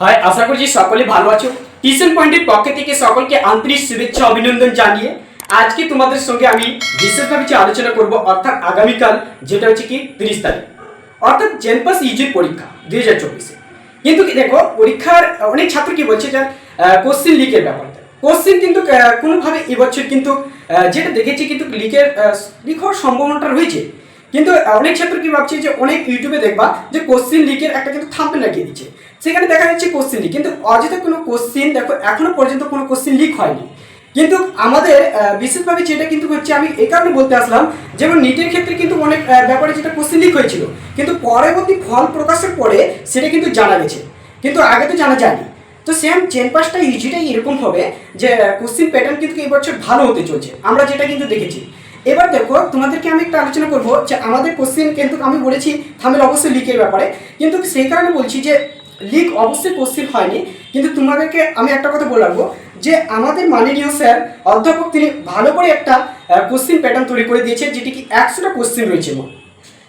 হয়। আশা করছি সকলে ভালো আছো। টিউশন পয়েন্টের পক্ষ থেকে সকলকে আন্তরিক শুভেচ্ছা, অভিনন্দন জানিয়ে আজকে তোমাদের সঙ্গে আমি বিশেষভাবে কিছু আলোচনা করব, অর্থাৎ আগামীকাল, যেটা হচ্ছে কি, তিরিশ তারিখ। অর্থাৎ জেনপাস ইজির পরীক্ষা দুই হাজার চব্বিশে। কিন্তু দেখো, পরীক্ষার অনেক ছাত্র কি বলছে যে কোশ্চিন লিকের ব্যাপারটা। কোশ্চিন কিন্তু কোনোভাবে এবছর কিন্তু যেটা দেখেছি কিন্তু লিকের লিক হওয়ার সম্ভাবনাটা রয়েছে। কিন্তু অনেক ছাত্র কি ভাবছে যে, অনেক ইউটিউবে দেখবা যে কোশ্চিন লিকের একটা কিন্তু থাম্পনেল লাগিয়ে দিচ্ছে। সেখানে দেখা যাচ্ছে কোশ্চিন লিক কিন্তু অযথা কোনো কোশ্চিন দেখো, এখনও পর্যন্ত কোনো কোশ্চিন লিক হয়নি। কিন্তু আমাদের বিশেষভাবে যেটা কিন্তু হচ্ছে, আমি এই কারণে বলতে আসলাম, যেমন নিটের ক্ষেত্রে কিন্তু অনেক ব্যাপারে যেটা কোশ্চিন লিক হয়েছিল। কিন্তু পরবর্তী ফল প্রকাশের পরে সেটা কিন্তু জানা গেছে। কিন্তু আগে তো জানা যায়নি। তো সেম চেন পাসটা ইউজিটাই এরকম হবে যে কোশ্চিন প্যাটার্ন কিন্তু এই বছর ভালো হতে চলছে। আমরা যেটা কিন্তু দেখেছি। এবার দেখো, তোমাদেরকে আমি একটা আলোচনা করব যে আমাদের কোশ্চেন কিন্তু আমি বলেছি থামেল অবশ্যই লিকের ব্যাপারে। কিন্তু সেই কারণে বলছি যে লিক অবশ্যই কোশ্চেন হয়নি। কিন্তু তোমাদেরকে আমি একটা কথা বলে রাখব, যে আমাদের মাননীয় স্যার, অধ্যাপক, তিনি ভালো করে একটা কোশ্চিন প্যাটার্ন তৈরি করে দিয়েছে যেটি কি একশোটা কোশ্চেন রয়েছে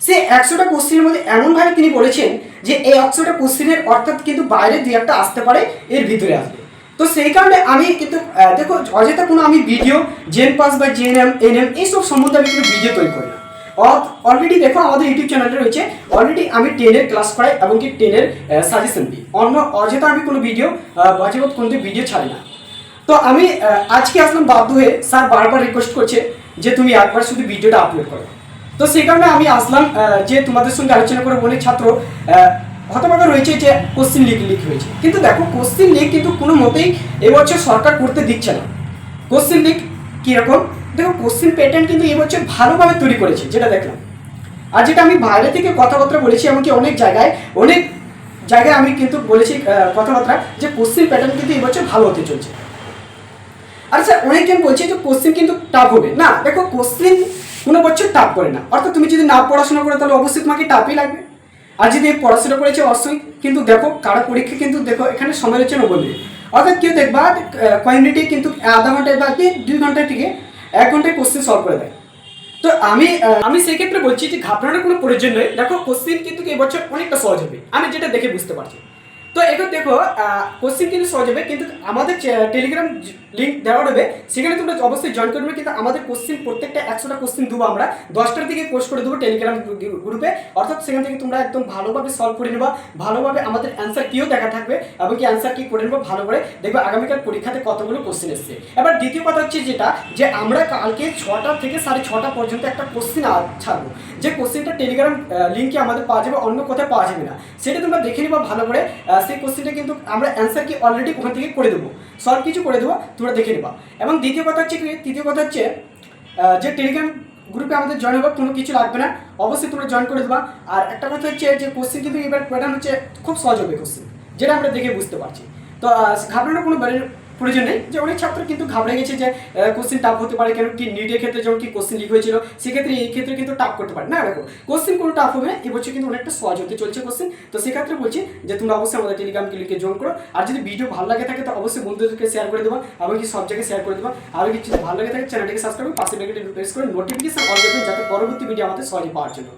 সেই একশোটা কোশ্চেনের মধ্যে এমনভাবে তিনি বলেছেন যে এই একশোটা কোশ্চেনের অর্থাৎ কিন্তু বাইরে দুই একটা আসতে পারে, এর ভিতরে আসবে। তো সেই কারণে আমি কিন্তু দেখো, অযথা কোনো আমি ভিডিও জেন পাস বা জেএনএম এনএম এইসব সম্বন্ধে আমি কিন্তু ভিডিও তৈরি করি অলরেডি দেখো আমাদের ইউটিউব চ্যানেলটা রয়েছে। অলরেডি আমি টেনের ক্লাস করাই এবং কি টেনের সাজেশন দিই। অন্য, অযথা আমি কোনো ভিডিও বাজেবত কোনো ভিডিও ছাড়ি না। তো আমি আজকে আসলাম বাধ্য হয়ে স্যার বারবার রিকোয়েস্ট করছে যে তুমি একবার শুধু ভিডিওটা আপলোড করো। তো সেই কারণে আমি আসলাম যে তোমাদের সঙ্গে আলোচনা করে অনেক ছাত্র হতভাগা রয়েছে যে কোশ্চিন লিক লিক হয়েছে। কিন্তু দেখো কোশ্চিন লিক কিন্তু কোনো মতেই এবছর সরকার করতে দিচ্ছে না। কোশ্চিন লিক কীরকম? দেখো কোশ্চিন প্যাটার্ন কিন্তু এবছর ভালোভাবে তৈরি করেছে, যেটা দেখলাম। আর যেটা আমি বাইরে থেকে কথাবার্তা বলেছি, এমনকি অনেক জায়গায় অনেক জায়গায় আমি কিন্তু বলেছি কথাবার্তা, যে কোশ্চিন প্যাটার্ন কিন্তু এবছর ভালো হতে চলছে। আর স্যার অনেকজন বলছে যে কোশ্চেন কিন্তু টাফ হবে। না, দেখো কোশ্চেন কোনো বছর টাফ করে না। অর্থাৎ তুমি যদি না পড়াশোনা করো, তাহলে অবশ্যই তোমাকে টাফই লাগবে। আর যদি পড়াশোনা করেছে, অবশ্যই কিন্তু দেখো, কারও পরীক্ষা কিন্তু দেখো, এখানে রয়েছে নব্বই অর্থাৎ কেউ দেখবা কমিউনিটি কিন্তু আধা ঘন্টায় বা দুই ঘন্টায় থেকে এক ঘন্টায় কোশ্চেন সলভ করে দেয়। তো আমি আমি সেই ক্ষেত্রে বলছি যে ঘাবড়ানোর কোনো প্রয়োজন নেই। দেখো কোশ্চেন কিন্তু এবছর অনেকটা সহজ হবে। আমি যেটা দেখে বুঝতে পারছি। তো এবার দেখো কোশ্চেন কিন্তু সহজ হবে, কিন্তু আমাদের টেলিগ্রাম লিঙ্ক দেওয়া হবে সেখানে তোমরা অবশ্যই জয়েন করবে কিন্তু আমাদের কোশ্চেন প্রত্যেকটা একশোটা কোশ্চেন দেবো আমরা, দশটার দিকে পোস্ট করে দেবো টেলিগ্রাম গ্রুপে অর্থাৎ সেখান থেকে তোমরা একদম ভালোভাবে সলভ করে নেবা, ভালোভাবে আমাদের অ্যান্সার কিও দেখা থাকবে, এবং কি অ্যান্সার কি করে নেব ভালো করে দেখবে আগামীকাল পরীক্ষাতে কতগুলো কোশ্চেন এসছে। এবার দ্বিতীয় কথা হচ্ছে যেটা, যে আমরা কালকে ছটা থেকে সাড়ে ছটা পর্যন্ত একটা কোশ্চেন ছাড়বো, যে কোশ্চেনটা টেলিগ্রাম লিঙ্কে আমাদের পাওয়া যাবে, অন্য কোথায় পাওয়া যাবে না, সেটা তোমরা দেখে নিবা ভালো করে সেই কোশ্চেনটা কিন্তু আমরা অ্যান্সার কি অলরেডি ওখান থেকে করে দেবো। সলভ কিছু করে দেবো, তোমরা দেখে নেবা। এবং দ্বিতীয় কথা হচ্ছে কি, তৃতীয় কথা হচ্ছে যে টেলিগ্রাম গ্রুপে আমাদের জয়েন হবে, কোনো কিছু লাগবে না। অবশ্যই তোমরা জয়েন করে দেবা। আর একটা কথা হচ্ছে, যে কোশ্চেন কিন্তু এবার প্যাটার্ন হচ্ছে খুব সহজ হবে কোশ্চেন যেটা আমরা দেখে বুঝতে পারছি। তো ঘাবড়ানোর কোনো প্রয়োজন নেই যে অনেক ছাত্র কিন্তু ঘাবড়ে গেছে যে কোশ্চেন টাফ হতে পারে, কেন কি নিটের ক্ষেত্রে যেমন কি কোশ্চেন লিক হয়েছিল, সেক্ষেত্রে এই ক্ষেত্রে কিন্তু টাফ করতে পারে। না, দেখো কোশ্চেন কোনো টাফ হবে এবছর কিন্তু অনেকটা সহজ হতে চলছে কোশ্চেন তো সেক্ষেত্রে বলছি যে, তোমরা অবশ্যই আমাদের টেলিগ্রাম লিঙ্কে জয়েন করো। আর যদি ভিডিও ভালো লাগে থাকে, তো অবশ্যই বন্ধুদেরকে শেয়ার করে দেবো এমনকি সব জায়গায় শেয়ার করে দেবো। আর কিছু ভালো লাগে থাকে চ্যানেলটিকে সাবস্ক্রাইব করে, পাশে প্রেস করে নোটিফিকেশন অন যাতে পরবর্তী ভিডিও আমাদের সহজে পাওয়ার জন্য।